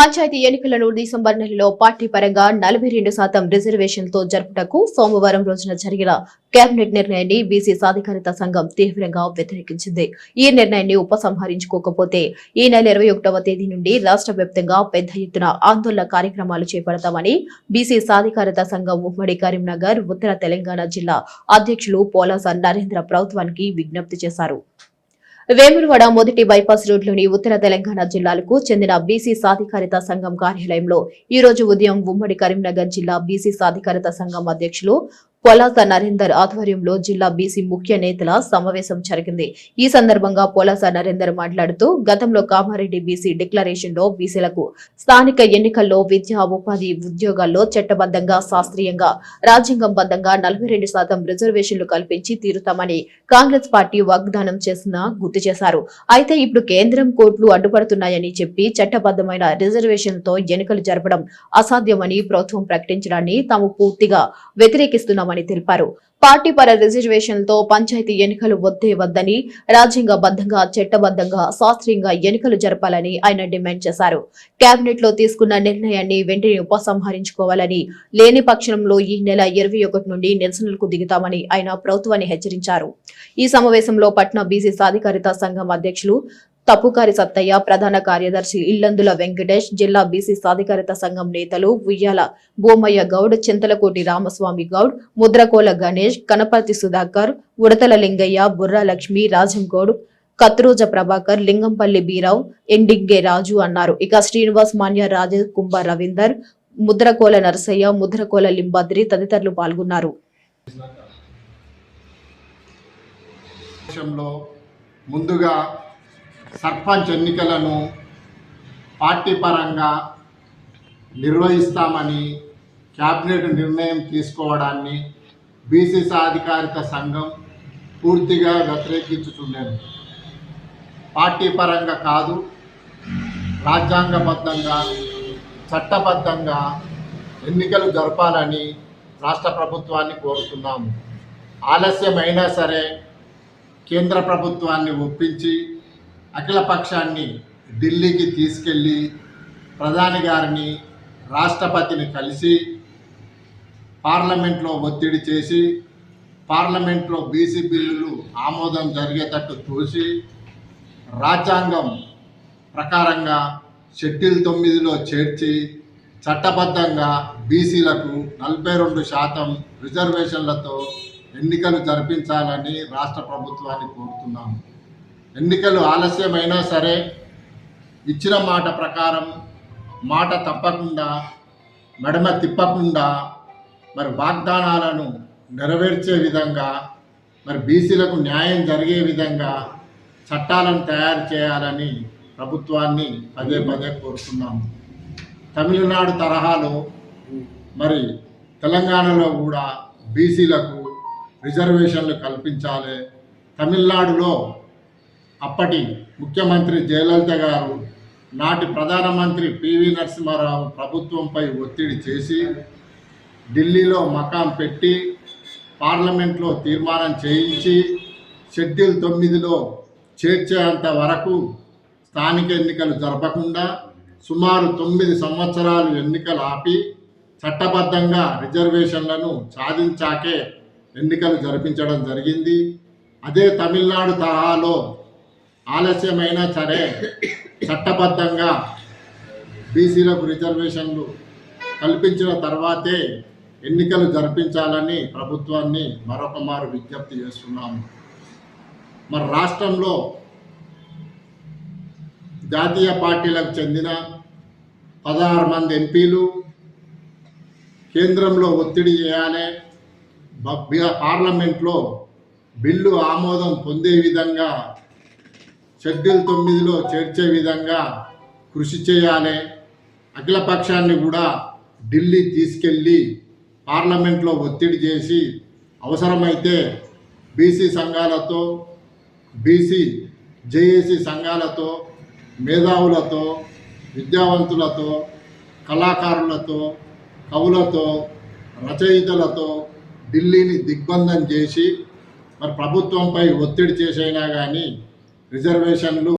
పంచాయతీ ఎన్నికలను డిసెంబర్ నెలలో పార్టీ పరంగా నలభై రెండు శాతం రిజర్వేషన్లతో జరుపుటకు సోమవారం రోజున జరిగిన కేబినెట్ నిర్ణయాన్ని బీసీ సాధికారిత సంఘం తీవ్రంగా వ్యతిరేకించింది. ఈ నిర్ణయాన్ని ఉపసంహరించుకోకపోతే ఈ నెల ఇరవై ఒకటవ తేదీ నుండి రాష్ట్ర వ్యాప్తంగా పెద్ద ఎత్తున ఆందోళన కార్యక్రమాలు చేపడతామని బీసీ సాధికారిత సంఘం ఉమ్మడి కరీంనగర్ ఉత్తర తెలంగాణ జిల్లా అధ్యక్షులు పోలాస నరేంద్ర ప్రభుత్వానికి విజ్ఞప్తి చేశారు. వేములవాడ మొదటి బైపాస్ రోడ్లోని ఉత్తర తెలంగాణ జిల్లాలకు చెందిన బీసీ సాధికారిత సంఘం కార్యాలయంలో ఈ రోజు ఉదయం ఉమ్మడి కరీంనగర్ జిల్లా బీసీ సాధికారిత సంఘం అధ్యక్షులు పొలాస నరేందర్ ఆధ్వర్యంలో జిల్లా బీసీ ముఖ్య నేతల సమావేశం జరిగింది. ఈ సందర్భంగా పొలాస నరేందర్ మాట్లాడుతూ గతంలో కామారెడ్డి బీసీ డిక్లరేషన్లో బీసీలకు స్థానిక ఎన్నికల్లో విద్యా ఉపాధి ఉద్యోగాల్లో చట్టబద్ధంగా శాస్త్రీయంగా రాజ్యాంగంబద్ధంగా నలభై రెండు శాతం రిజర్వేషన్లు కల్పించి తీరుతామని కాంగ్రెస్ పార్టీ వాగ్దానం చేసిన గుర్తు చేశారు. అయితే ఇప్పుడు కేంద్రం కోర్టులు అడ్డుపడుతున్నాయని చెప్పి చట్టబద్ధమైన రిజర్వేషన్లతో ఎన్నికలు జరపడం అసాధ్యమని ప్రభుత్వం ప్రకటించడాన్ని తాము పూర్తిగా వ్యతిరేకిస్తున్నామని తెలిపారు. పార్టీ పర రిజర్వేషన్లతో పంచాయతీ ఎన్నికలు వద్దే వద్దని రాజ్యాంగబద్ధంగా చట్టబద్ధంగా శాస్త్రీయంగా ఎన్నికలు జరపాలని ఆయన డిమాండ్ చేశారు. కేబినెట్లో తీసుకున్న నిర్ణయాన్ని వెంటనే ఉపసంహరించుకోవాలని లేని పక్షంలో ఈ నెల ఇరవై ఒకటి నుండి నిరసనలకు దిగుతామని ఆయన ప్రభుత్వాన్ని హెచ్చరించారు. ఈ సమావేశంలో పట్నా బీసీ సాధికారిత సంఘం అధ్యక్షులు తప్పుకారి సత్తయ్య ప్రధాన కార్యదర్శి ఇల్లందుల వెంకటేష్ జిల్లా బీసీ సాధికారిత సంఘం నేతలు ఉయ్యాల బోమయ్య గౌడ్ చింతలకోటి రామస్వామి గౌడ్ ముద్రకోల గణేష్ కనపర్తి సుధాకర్ ఉడతల లింగయ్య బుర్రా లక్ష్మి రాజం గౌడ్ కత్రోజ ప్రభాకర్ లింగంపల్లి బీరావు ఎండింగే రాజు అన్నారు. ఇక శ్రీనివాస్ మాన్య రాజ కుంభ రవీందర్ ముద్రకోల నరసయ్య ముద్రకోల లింబాద్రి తదితరులు పాల్గొన్నారు. ముందుగా సర్పంచ్ ఎన్నికలను పార్టీ పరంగా నిర్వహిస్తామని క్యాబినెట్ నిర్ణయం తీసుకోవడాన్ని బీసీ సాధికారిత సంఘం పూర్తిగా వ్యతిరేకించుచుండేది. పార్టీ పరంగా కాదు రాజ్యాంగబద్ధంగా చట్టబద్ధంగా ఎన్నికలు జరపాలని రాష్ట్ర ప్రభుత్వాన్ని కోరుతున్నాము. ఆలస్యమైనా సరే కేంద్ర ప్రభుత్వాన్ని ఒప్పించి అఖిలపక్షాన్ని ఢిల్లీకి తీసుకెళ్ళి ప్రధాని గారిని రాష్ట్రపతిని కలిసి పార్లమెంట్లో ఒత్తిడి చేసి పార్లమెంట్లో బీసీ బిల్లులు ఆమోదం జరిగేటట్టు చూసి రాజ్యాంగం ప్రకారంగా షెడ్యూల్ తొమ్మిదిలో చేర్చి చట్టబద్ధంగా బీసీలకు నలభై రెండు శాతం రిజర్వేషన్లతో ఎన్నికలు జరిపించాలని రాష్ట్ర ప్రభుత్వాన్ని కోరుతున్నాము. ఎన్నికలు ఆలస్యమైనా సరే ఇచ్చిన మాట ప్రకారం మాట తప్పకుండా మెడమ తిప్పకుండా మరి వాగ్దానాలను నెరవేర్చే విధంగా మరి బీసీలకు న్యాయం జరిగే విధంగా చట్టాలను తయారు చేయాలని ప్రభుత్వాన్ని పదే పదే కోరుతున్నాము తమిళనాడు తరహాలో మరి తెలంగాణలో కూడా బీసీలకు రిజర్వేషన్లు కల్పించాలి. తమిళనాడులో అప్పటి ముఖ్యమంత్రి జయలలిత గారు నాటి ప్రధానమంత్రి పివి నరసింహారావు ప్రభుత్వంపై ఒత్తిడి చేసి ఢిల్లీలో మకాం పెట్టి పార్లమెంట్లో తీర్మానం చేయించి షెడ్యూల్ తొమ్మిదిలో చేర్చేంత వరకు స్థానిక ఎన్నికలు జరపకుండా సుమారు తొమ్మిది సంవత్సరాలు ఎన్నికలు ఆపి చట్టబద్ధంగా రిజర్వేషన్లను సాధించాకే ఎన్నికలు జరిపించడం జరిగింది. అదే తమిళనాడు తరహాలో ఆలస్యమైనా సరే చట్టబద్ధంగా బీసీలకు రిజర్వేషన్లు కల్పించిన తర్వాతే ఎన్నికలు జరిపించాలని ప్రభుత్వాన్ని మరొక మారు విజ్ఞప్తి చేస్తున్నాము. మన రాష్ట్రంలో జాతీయ పార్టీలకు చెందిన పదహారు మంది ఎంపీలు కేంద్రంలో ఒత్తిడి చేయాలి పార్లమెంట్లో బిల్లు ఆమోదం పొందే విధంగా షెడ్యూల్ తొమ్మిదిలో చేర్చే విధంగా కృషి చేయాలి. అఖిలపక్షాన్ని కూడా ఢిల్లీ తీసుకెళ్ళి పార్లమెంట్లో ఒత్తిడి చేసి అవసరమైతే బీసీ సంఘాలతో బీసీ జేఏసీ సంఘాలతో మేధావులతో విద్యావంతులతో కళాకారులతో కవులతో రచయితలతో ఢిల్లీని దిగ్బంధం చేసి మరి ప్రభుత్వంపై ఒత్తిడి చేసైనా కానీ రిజర్వేషన్లు